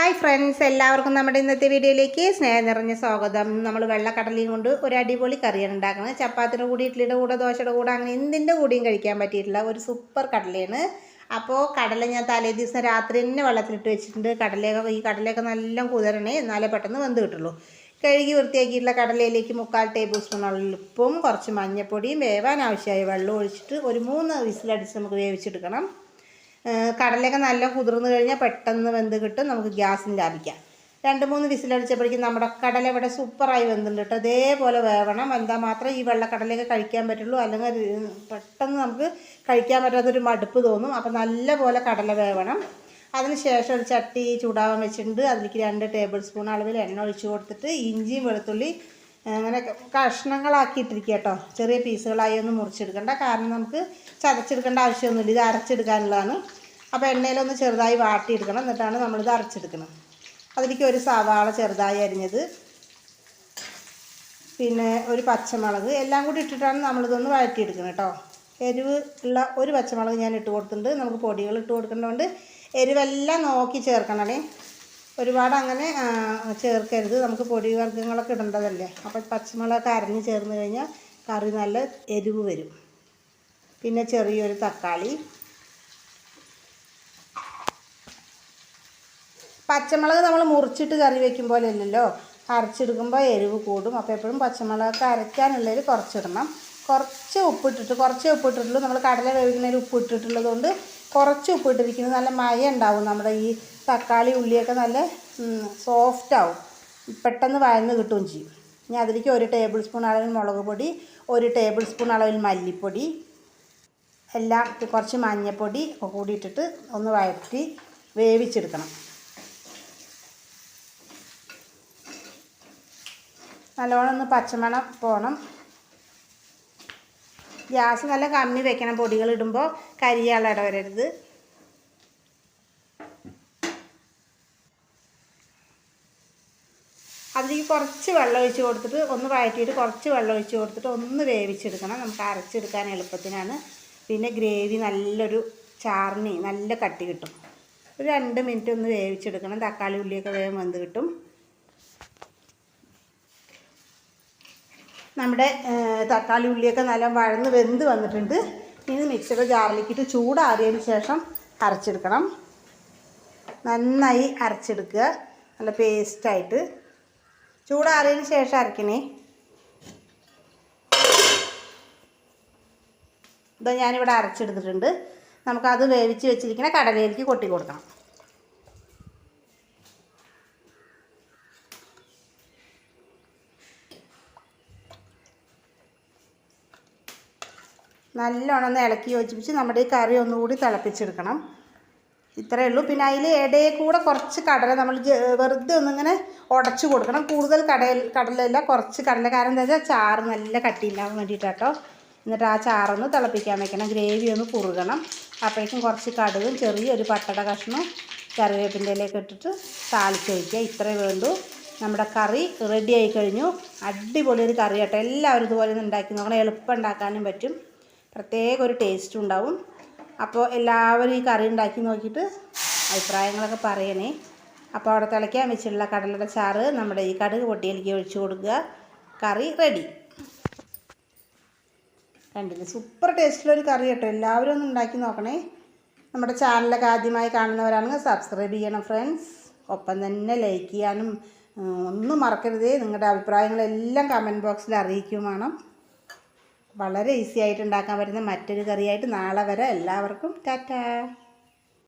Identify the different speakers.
Speaker 1: Hi friends എല്ലാവർക്കും നമ്മുടെ ഇന്നത്തെ വീഡിയോയിലേക്ക് സ്നേഹം നിറഞ്ഞ സ്വാഗതം. നമ്മൾ വെള്ളക്കടലയും കൊണ്ട് ഒരു അടിപൊളി കറിയാണ് ഉണ്ടാക്കുന്നത്. ചപ്പാത്തിയുടെ കൂടി ഇഡ്ഡലിയുടെ കൂടെ ദോശയുടെ കൂടെ അങ്ങനെ എന്തിന്റെ കൂടിയും കഴിക്കാൻ പറ്റിയിട്ടുള്ള ഒരു സൂപ്പർ കടലയാണ്. അപ്പോൾ കടല ഞാൻ തലേ ദിവസം രാത്രി തന്നെ വെള്ളത്തിലിട്ട് വെച്ചിട്ടുണ്ട്. കടലയൊക്കെ ഈ കടലയൊക്കെ നല്ല കുതിരണേ എന്നാലേ പെട്ടെന്ന് വെന്ത് കിട്ടുള്ളൂ. കഴുകി വൃത്തിയാക്കിയിട്ടുള്ള കടലയിലേക്ക് മുക്കാൽ ടേബിൾ സ്പൂൺ ഉപ്പും കുറച്ച് മഞ്ഞൾപ്പൊടിയും വേവാൻ ആവശ്യമായ വെള്ളം ഒഴിച്ചിട്ട് ഒരു മൂന്ന് വിസിലടിച്ച് നമുക്ക് വേവിച്ചെടുക്കണം. ഏഹ് കടലയൊക്കെ നല്ല കുതിർന്നു കഴിഞ്ഞാൽ പെട്ടെന്ന് വെന്ത് കിട്ടും നമുക്ക് ഗ്യാസും ലാഭിക്കാം. രണ്ട് മൂന്ന് വിസിലടിച്ചപ്പോഴേക്കും നമ്മുടെ കടല ഇവിടെ സൂപ്പറായി വെന്തുണ്ട് കേട്ടോ. അതേപോലെ വേവണം. എന്താ മാത്രം ഈ വെള്ളക്കടലയൊക്കെ കഴിക്കാൻ പറ്റുള്ളൂ. അല്ലെങ്കിൽ പെട്ടെന്ന് നമുക്ക് കഴിക്കാൻ പറ്റാത്തൊരു മടുപ്പ് തോന്നും. അപ്പോൾ നല്ല പോലെ കടല വേവണം. അതിന് ശേഷം ഒരു ചട്ടി ചൂടാവാൻ വെച്ചിട്ടുണ്ട്. അതിലേക്ക് രണ്ട് ടേബിൾ സ്പൂൺ അളവിൽ എണ്ണ ഒഴിച്ച് കൊടുത്തിട്ട് ഇഞ്ചിയും വെളുത്തുള്ളി അങ്ങനെ കഷ്ണങ്ങളാക്കിയിട്ടിരിക്കുക കേട്ടോ. ചെറിയ പീസുകളായി ഒന്നും മുറിച്ചെടുക്കണ്ട. കാരണം നമുക്ക് ചതച്ചെടുക്കേണ്ട ആവശ്യമൊന്നുമില്ല. ഇത് അരച്ചെടുക്കാനുള്ളതാണ്. അപ്പോൾ എണ്ണയിലൊന്ന് ചെറുതായി വാട്ടിയെടുക്കണം. എന്നിട്ടാണ് നമ്മളിത് അരച്ചെടുക്കുന്നത്. അതിലേക്ക് ഒരു സവാള ചെറുതായി അരിഞ്ഞത്. പിന്നെ ഒരു പച്ചമുളക്. എല്ലാം കൂടി ഇട്ടിട്ടാണ് നമ്മളിതൊന്ന് വഴറ്റിയെടുക്കുന്നത് കേട്ടോ. എരിവ് ഉള്ള ഒരു പച്ചമുളക് ഞാൻ ഇട്ട് കൊടുത്തിട്ടുണ്ട്. നമുക്ക് പൊടികൾ ഇട്ട് കൊടുക്കേണ്ടതുകൊണ്ട് എരിവെല്ലാം നോക്കി ചേർക്കണേ ഒരുപാട് അങ്ങനെ ചേർക്കരുത്. നമുക്ക് പൊടി വർഗങ്ങളൊക്കെ ഇടേണ്ടതല്ലേ? അപ്പോൾ പച്ചമുളകൊക്കെ അരഞ്ഞ് ചേർന്ന് കഴിഞ്ഞാൽ കറി നല്ല എരിവ് വരും. പിന്നെ ചെറിയൊരു തക്കാളി. പച്ചമുളക് നമ്മൾ മുറിച്ചിട്ട് കറി വെക്കും പോലെ അല്ലല്ലോ? അരച്ചെടുക്കുമ്പോൾ എരിവ് കൂടും. അപ്പോൾ എപ്പോഴും പച്ചമുളകൊക്കെ അരയ്ക്കാനുള്ളതിൽ കുറച്ചിടണം. കുറച്ച് ഉപ്പിട്ടിട്ട് കുറച്ച് ഉപ്പിട്ടിട്ടുള്ളൂ. നമ്മൾ കടല വേവിക്കുന്നതിൽ ഉപ്പ് ഇട്ടിട്ടുള്ളത് കൊണ്ട് കുറച്ച് ഉപ്പിട്ടിരിക്കുന്നത് നല്ല മയ ഉണ്ടാവും. നമ്മുടെ ഈ തക്കാളി ഉള്ളിയൊക്കെ നല്ല സോഫ്റ്റ് ആവും. പെട്ടെന്ന് വഴന്ന് കിട്ടുകയും ചെയ്യും. ഇനി അതിലേക്ക് ഒരു ടേബിൾ സ്പൂൺ അളവിൽ മുളക് പൊടി ഒരു ടേബിൾ സ്പൂൺ അളവിൽ മല്ലിപ്പൊടി എല്ലാം കുറച്ച് മഞ്ഞൾപ്പൊടി ഒക്കെ ഒന്ന് വഴറ്റി വേവിച്ചെടുക്കണം. നല്ലോണം ഒന്ന് പച്ചമണം പോകണം ഗ്യാസ് നല്ല കമ്മി വെക്കണം. പൊടികൾ ഇടുമ്പോൾ കരിയാള ഇടവരരുത്. അതിലേക്ക് കുറച്ച് വെള്ളം ഒഴിച്ച് കൊടുത്തിട്ട് ഒന്ന് വഴറ്റിയിട്ട് കുറച്ച് വെള്ളം ഒഴിച്ച് കൊടുത്തിട്ട് ഒന്ന് വേവിച്ചെടുക്കണം. നമുക്ക് അരച്ചെടുക്കാൻ എളുപ്പത്തിനാണ്. പിന്നെ ഗ്രേവി നല്ലൊരു ചാർണി നല്ല കട്ടി കിട്ടും. ഒരു രണ്ട് മിനിറ്റ് ഒന്ന് വേവിച്ചെടുക്കണം. തക്കാളി ഉള്ളിയൊക്കെ വേഗം വെന്ത് കിട്ടും. നമ്മുടെ തക്കാളി ഉള്ളിയൊക്കെ നല്ല വഴന്ന് വെന്ത് വന്നിട്ടുണ്ട്. ഇനി മിക്സിയുടെ ജാറിലേക്കിട്ട് ചൂടാറിയതിന് ശേഷം അരച്ചെടുക്കണം. നന്നായി അരച്ചെടുക്കുക. നല്ല പേസ്റ്റായിട്ട് ചൂടാറിയതിന് ശേഷം അരക്കണേ ഇതാ ഞാനിവിടെ അരച്ചെടുത്തിട്ടുണ്ട്. നമുക്കത് വേവിച്ച് വെച്ചിരിക്കുന്ന കടലയിലേക്ക് കൊട്ടി കൊടുക്കണം. നല്ലോണം ഒന്ന് ഇളക്കി യോജിപ്പിച്ച് നമ്മുടെ ഈ കറി ഒന്നുകൂടി തിളപ്പിച്ചെടുക്കണം. ഇത്രയേ ഉള്ളൂ. പിന്നെ അതിൽ ഇടയിൽ കൂടെ കുറച്ച് കടല നമ്മൾ വെറുതെ ഒന്നിങ്ങനെ ഉടച്ചു കൊടുക്കണം. കൂടുതൽ കടൽ കടലല്ല കുറച്ച് കടല. കാരണം എന്താ വെച്ചാൽ ചാറ് നല്ല കട്ടിയില്ലാൻ വേണ്ടിയിട്ടാട്ടോ എന്നിട്ട് ആ ചാറൊന്ന് തിളപ്പിക്കാൻ വെക്കണം. ഗ്രേവി ഒന്ന് കുറുകണം. അപ്പോഴേക്കും കുറച്ച് കടുകും ചെറിയൊരു പട്ടട കഷ്ണവും കറിവേപ്പിന്റെ ഇലയൊക്കെ ഇട്ടിട്ട് താളിച്ച് വയ്ക്കുക ഇത്രയേ വേണ്ടൂ. നമ്മുടെ കറി റെഡി ആയി കഴിഞ്ഞു. അടിപൊളി ഒരു കറി കേട്ടോ. എല്ലാവരും ഇതുപോലെ ഉണ്ടാക്കി നോക്കണം. എളുപ്പം ഉണ്ടാക്കാനും പറ്റും. പ്രത്യേക ഒരു ടേസ്റ്റും ഉണ്ടാവും. അപ്പോൾ എല്ലാവരും ഈ കറി ഉണ്ടാക്കി നോക്കിയിട്ട് അഭിപ്രായങ്ങളൊക്കെ പറയണേ. അപ്പോൾ അവിടെ തിളയ്ക്കാൻ വെച്ചിട്ടുള്ള കടലയുടെ ചാറ് നമ്മുടെ ഈ കടുക് പൊട്ടിയിലേക്ക് ഒഴിച്ചു കൊടുക്കുക. കറി റെഡി കണ്ടില്ലേ? സൂപ്പർ ടേസ്റ്റിലൊരു കറി കേട്ടോ. എല്ലാവരും ഒന്ന് ഉണ്ടാക്കി നോക്കണേ. നമ്മുടെ ചാനലൊക്കെ ആദ്യമായി കാണുന്നവരാണെങ്കിൽ സബ്സ്ക്രൈബ് ചെയ്യണം ഫ്രണ്ട്സ് ഒപ്പം തന്നെ ലൈക്ക് ചെയ്യാനും ഒന്നും മറക്കരുതേ. നിങ്ങളുടെ അഭിപ്രായങ്ങളെല്ലാം കമന്റ് ബോക്സിൽ അറിയിക്കും വേണം. വളരെ ഈസി ആയിട്ട് ഉണ്ടാക്കാൻ പറ്റുന്ന മറ്റൊരു കറിയായിട്ട് നാളെ വരെ. എല്ലാവർക്കും ടാറ്റാ.